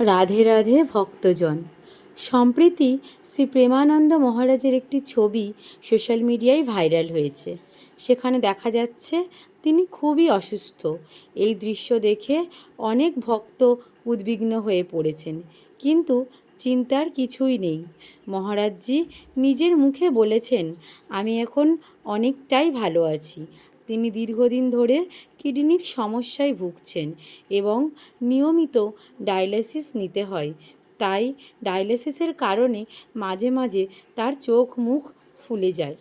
রাধে রাধে ভক্তজন। সম্প্রতি শ্রী প্রেমানন্দ মহারাজের একটি ছবি সোশ্যাল মিডিয়ায় ভাইরাল হয়েছে। সেখানে দেখা যাচ্ছে তিনি খুবই অসুস্থ। এই দৃশ্য দেখে অনেক ভক্ত উদ্বিগ্ন হয়ে পড়েছেন। কিন্তু চিন্তার কিছুই নেই। মহারাজজি নিজের মুখে বলেছেন, আমি এখন অনেকটাই ভালো আছি। তিনি দীর্ঘদিন ধরে কিডনির সমস্যায় ভুগছেন এবং নিয়মিত ডায়ালিসিস নিতে হয়। তাই ডায়ালিসিসের কারণে মাঝে মাঝে তার চোখ মুখ ফুলে যায়।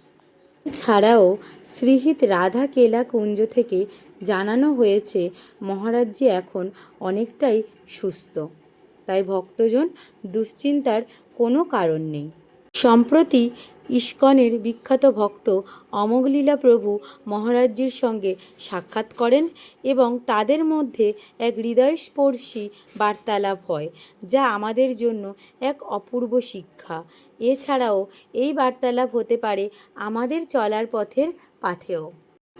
ছাড়াও শ্রীহিত রাধা কেলা কুঞ্জ থেকে জানানো হয়েছে মহারাজজি এখন অনেকটাই সুস্থ। তাই ভক্তজন দুশ্চিন্তার কোনো কারণ নেই। সম্প্রতি ইস্কনের বিখ্যাত ভক্ত অমোঘলীলা প্রভু মহারাজজির সঙ্গে সাক্ষাৎ করেন এবং তাদের মধ্যে এক হৃদয়স্পর্শী বার্তালাপ হয়, যা আমাদের জন্য এক অপূর্ব শিক্ষা। এছাড়াও এই বার্তালাপ হতে পারে আমাদের চলার পথের পাথেও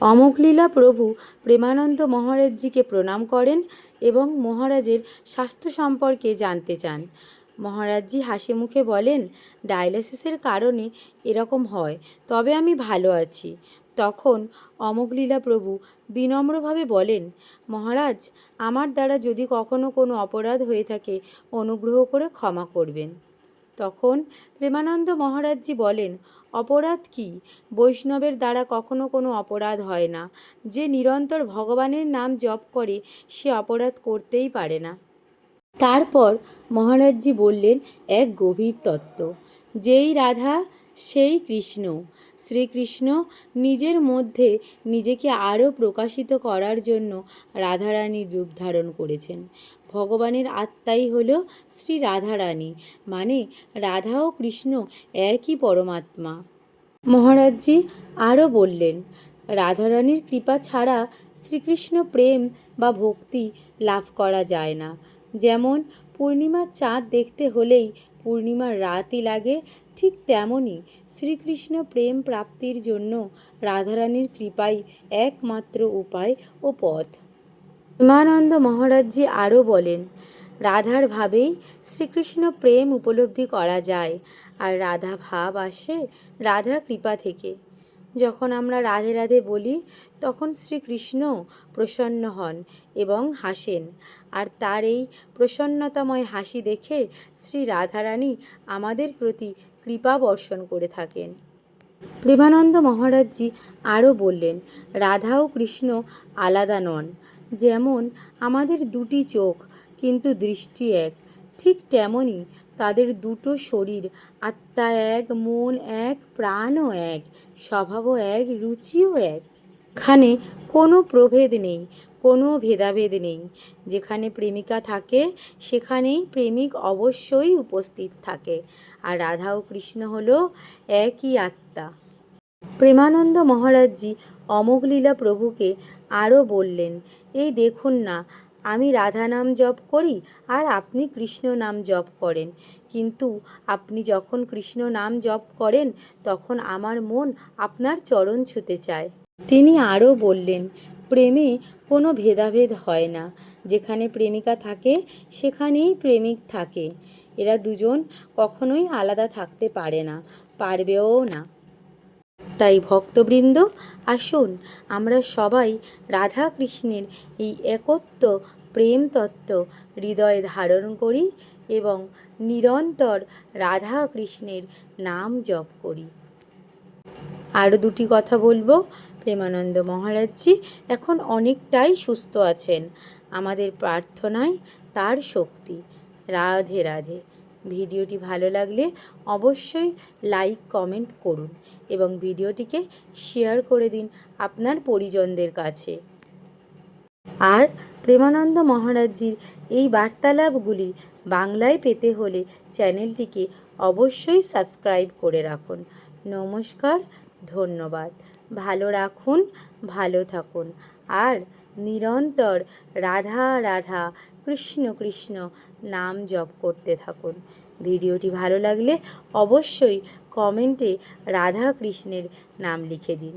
অমোঘলীলা প্রভু প্রেমানন্দ মহারাজজিকে প্রণাম করেন এবং মহারাজের স্বাস্থ্য সম্পর্কে জানতে চান। মহারাজজি হাসি মুখে বলেন, ডায়ালিসিসের কারণে এরকম হয়, তবে আমি ভালো আছি। তখন অমোঘলীলা প্রভু বিনম্রভাবে বলেন, মহারাজ, আমার দ্বারা যদি কখনো কোনো অপরাধ হয়ে থাকে, অনুগ্রহ করে ক্ষমা করবেন। তখন প্রেমানন্দ মহারাজজি বলেন, অপরাধ কি? বৈষ্ণবের দ্বারা কখনো কোনো অপরাধ হয় না। যে নিরন্তর ভগবানের নাম জপ করে, সে অপরাধ করতেই পারে না। তারপর মহারাজজি বললেন, এক গভীর তত্ত্ব। যেই রাধা, সেই কৃষ্ণ। শ্রীকৃষ্ণ নিজের মধ্যে নিজেকে আরও প্রকাশিত করার জন্য রাধারানীর রূপ ধারণ করেছেন। ভগবানের আত্মাই হল শ্রী রাধারানী মানে রাধা ও কৃষ্ণ একই পরমাত্মা। মহারাজজি আরও বললেন, রাধারানীর কৃপা ছাড়া শ্রীকৃষ্ণ প্রেম বা ভক্তি লাভ করা যায় না। যেমন পূর্ণিমার চাঁদ দেখতে হলেই পূর্ণিমার রাতই লাগে, ঠিক তেমনই শ্রীকৃষ্ণ প্রেম প্রাপ্তির জন্য রাধারানীর কৃপাই একমাত্র উপায় ও পথ। প্রেমানন্দ মহারাজজি আরও বলেন, রাধার ভাবেই শ্রীকৃষ্ণ প্রেম উপলব্ধি করা যায়, আর রাধা ভাব আসে রাধা কৃপা থেকে। যখন আমরা রাধে রাধে বলি, তখন শ্রীকৃষ্ণ প্রসন্ন হন এবং হাসেন। আর তার এই প্রসন্নতাময় হাসি দেখে শ্রী রাধারানী আমাদের প্রতি কৃপা বর্ষণ করে থাকেন। প্রেমানন্দ মহারাজজি আরও বললেন, রাধা ও কৃষ্ণ আলাদা নন। যেমন আমাদের দুটি চোখ, কিন্তু দৃষ্টি এক। ঠিক তেমনই তাদের দুটো শরীর, আত্মা এক, মন এক, প্রাণও এক, স্বভাবও এক, রুচিও এক। এখানে কোনো প্রভেদ নেই, কোনো ভেদাভেদ নেই। যেখানে প্রেমিকা থাকে, সেখানেই প্রেমিক অবশ্যই উপস্থিত থাকে। আর রাধা ও কৃষ্ণ হল একই আত্মা। প্রেমানন্দ মহারাজজি অমোঘলীলা প্রভুকে আরও বললেন, এই দেখুন না আমি রাধা নাম জপ করি আর আপনি কৃষ্ণ নাম জপ করেন। কিন্তু আপনি যখন কৃষ্ণ নাম জপ করেন, তখন আমার মন আপনার চরণ ছুতে চায়। তিনি আরও বললেন, প্রেমে কোনো ভেদাভেদ হয় না। যেখানে প্রেমিকা থাকে, সেখানেই প্রেমিক থাকে। এরা দুজন কখনোই আলাদা থাকতে পারে না, পারবেও না। তাই ভক্তবৃন্দ, আসুন আমরা সবাই রাধা কৃষ্ণের এই একত্ব প্রেম তত্ত্ব হৃদয়ে ধারণ করি এবং নিরন্তর রাধা কৃষ্ণের নাম জপ করি। আরও দুটি কথা বলব। প্রেমানন্দ মহারাজজি এখন অনেকটাই সুস্থ আছেন। আমাদের প্রার্থনায় তার শক্তি। রাধে রাধে। ভিডিওটি ভালো লাগলে অবশ্যই লাইক, কমেন্ট করুন এবং ভিডিওটিকে শেয়ার করে দিন আপনার পরিজনদের কাছে। আর প্রেমানন্দ মহারাজজির এই বার্তালাপগুলি বাংলায় পেতে হলে চ্যানেলটিকে অবশ্যই সাবস্ক্রাইব করে রাখুন। নমস্কার, ধন্যবাদ। ভালো রাখুন, ভালো থাকুন। আর নিরন্তর রাধা রাধা কৃষ্ণ কৃষ্ণ নাম জপ করতে থাকুন। ভিডিওটি ভালো লাগলে অবশ্যই কমেন্টে রাধা কৃষ্ণের নাম লিখে দিন।